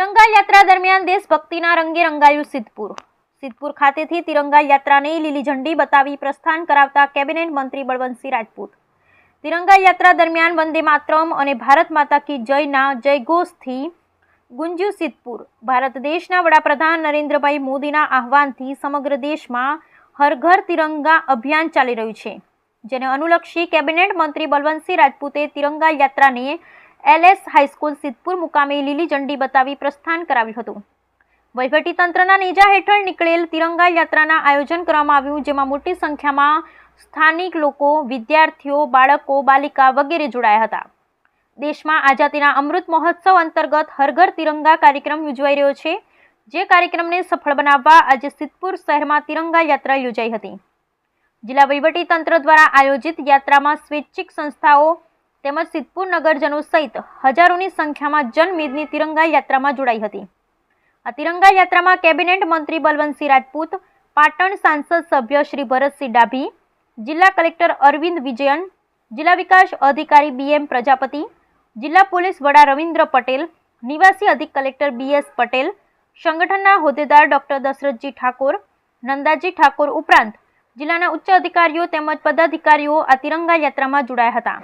તિરંગા યાત્રા દરમિયાન દેશભક્તિના રંગે રંગાયું સિદ્ધપુર. સિદ્ધપુર ખાતેથી તિરંગા યાત્રાને લીલી ઝંડી બતાવી પ્રસ્થાન કરાવતા કેબિનેટ મંત્રી બળવંતસિંહ રાજપૂત. તિરંગા યાત્રા દરમિયાન વંદે માતરમ અને ભારત માતા કી જયના જયઘોષથી ગુંજ્યું સિદ્ધપુર. ભારત દેશના વડાપ્રધાન નરેન્દ્રભાઈ મોદીના આહવાનથી સમગ્ર દેશમાં હર ઘર તિરંગા અભિયાન ચાલી રહ્યું છે. જેને અનુલક્ષી કેબિનેટ મંત્રી બળવંતસિંહ રાજપૂતે તિરંગા યાત્રાને એલએસ હાઈસ્કૂલ સિદ્ધપુર મુકામે લીલી ઝંડી બતાવી પ્રસ્થાન કરાવ્યું હતું. વહીવટીતંત્રના નેજા હેઠળ નીકળેલ તિરંગા યાત્રાના આયોજન કરવામાં આવ્યું, જેમાં મોટી સંખ્યામાં સ્થાનિક લોકો, વિદ્યાર્થીઓ, બાળકો, બાલિકા વગેરે જોડાયા હતા. દેશમાં આઝાદીના અમૃત મહોત્સવ અંતર્ગત હરઘર તિરંગા કાર્યક્રમ યોજવાઈ રહ્યો છે. જે કાર્યક્રમને સફળ બનાવવા આજે સિદ્ધપુર શહેરમાં તિરંગા યાત્રા યોજાઈ હતી. જિલ્લા વહીવટી તંત્ર દ્વારા આયોજિત યાત્રામાં સ્વૈચ્છિક સંસ્થાઓ તેમજ સિદ્ધપુર નગરજનો સહિત હજારોની સંખ્યામાં જનમેદની તિરંગા યાત્રામાં જોડાઈ હતી. આ તિરંગા યાત્રામાં કેબિનેટ મંત્રી બલવંતસિંહ રાજપૂત, પાટણ સાંસદ સભ્ય શ્રી ભરતસિંહ ડાભી, જિલ્લા કલેક્ટર અરવિંદ વિજયન, જિલ્લા વિકાસ અધિકારી બીએમ પ્રજાપતિ, જિલ્લા પોલીસ વડા રવિન્દ્ર પટેલ, નિવાસી અધિક કલેક્ટર બીએસ પટેલ, સંગઠનના હોદ્દેદાર ડોક્ટર દશરથજી ઠાકોર, નંદાજી ઠાકોર ઉપરાંત જિલ્લાના ઉચ્ચ અધિકારીઓ તેમજ પદાધિકારીઓ આ તિરંગા યાત્રામાં જોડાયા હતા.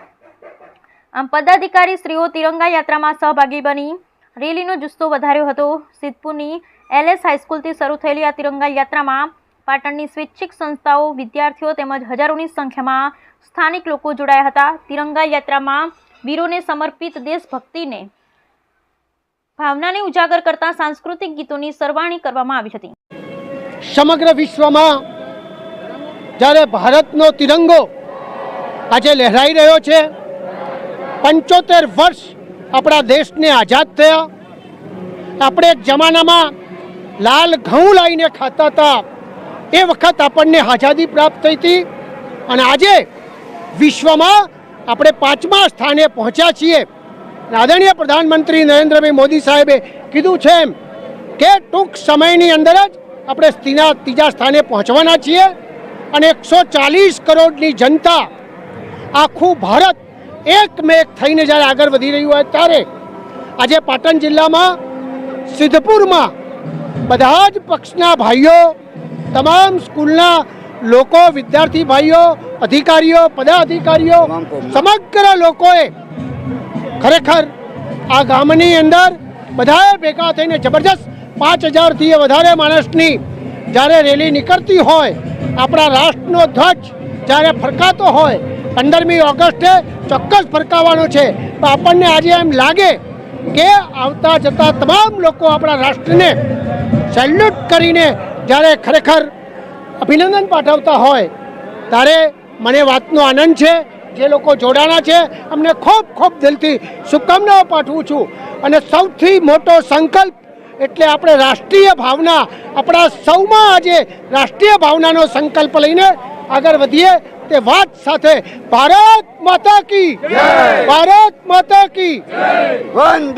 આમ પદાધિકારી શ્રીઓ તિરંગા યાત્રામાં સહભાગી બની. રેલીનો જુસ્સો વધાર્યો હતો. સિદ્ધપુરની એલએસ હાઈસ્કૂલથી શરૂ થયેલી આ તિરંગા યાત્રામાં પાટણની સ્વૈચ્છિક સંસ્થાઓ, વિદ્યાર્થીઓ તેમજ હજારોની સંખ્યામાં સ્થાનિક લોકો જોડાયા હતા. તિરંગા યાત્રામાં વીરોને સમર્પિત દેશભક્તિને ભાવનાને ઉજાગર કરતા સાંસ્કૃતિક ગીતોની સરવાણી કરવામાં આવી હતી. સમગ્ર વિશ્વમાં જ્યારે ભારતનો તિરંગો આજે લહેરાઈ રહ્યો છે પંચોતેર વર્ષ આપણા દેશને આઝાદ થયા. આપણે એક જમાનામાં લાલ ઘઉં લાવીને ખાતા હતા. એ વખત આપણને આઝાદી પ્રાપ્ત થઈ હતી અને આજે વિશ્વમાં આપણે પાંચમા સ્થાને પહોંચ્યા છીએ. આદરણીય પ્રધાનમંત્રી નરેન્દ્રભાઈ મોદી સાહેબે કીધું છે એમ કે ટૂંક સમયની અંદર જ આપણે ત્રીજા ત્રીજા સ્થાને પહોંચવાના છીએ. અને એકસો ચાલીસ કરોડની જનતા આખું ભારત એકમેક થઈને જ્યારે આગળ વધી રહ્યું હોય ત્યારે આજે પાટણ જિલ્લામાં સિદ્ધપુરમાં બધા જ પક્ષના ભાઈઓ તમામ સ્કૂલના લોકો વિદ્યાર્થી ભાઈઓ અધિકારીઓ પદાધિકારીઓ સમગ્ર લોકોએ ખરેખર આ ગામની અંદર બધાએ ભેગા થઈને જબરજસ્ત પાંચ હજારથી વધારે માણસની જ્યારે રેલી નીકળતી હોય આપણા રાષ્ટ્રનો ધ્વજ જ્યારે ફરકાતો હોય પંદરમી ઓગસ્ટે ચોક્કસ ફરકાવવાનો છે. તો આપણને આજે એમ લાગે કે આવતા જતા તમામ લોકો આપણા રાષ્ટ્રને સેલ્યુટ કરીને જ્યારે ખરેખર અભિનંદન પાઠવતા હોય, ત્યારે મને વાતનો આનંદ છે. જે લોકો જોડાણા છે, અમને ખૂબ ખૂબ દિલથી શુભકામનાઓ પાઠવું છું. અને સૌથી મોટો સંકલ્પ એટલે આપણે રાષ્ટ્રીય ભાવના, આપણા સૌમાં આજે રાષ્ટ્રીય ભાવનાનો સંકલ્પ લઈને આગળ વધીએ. તે વાત સાથે ભારત માતા કી. ભારત માતા કી. વંદે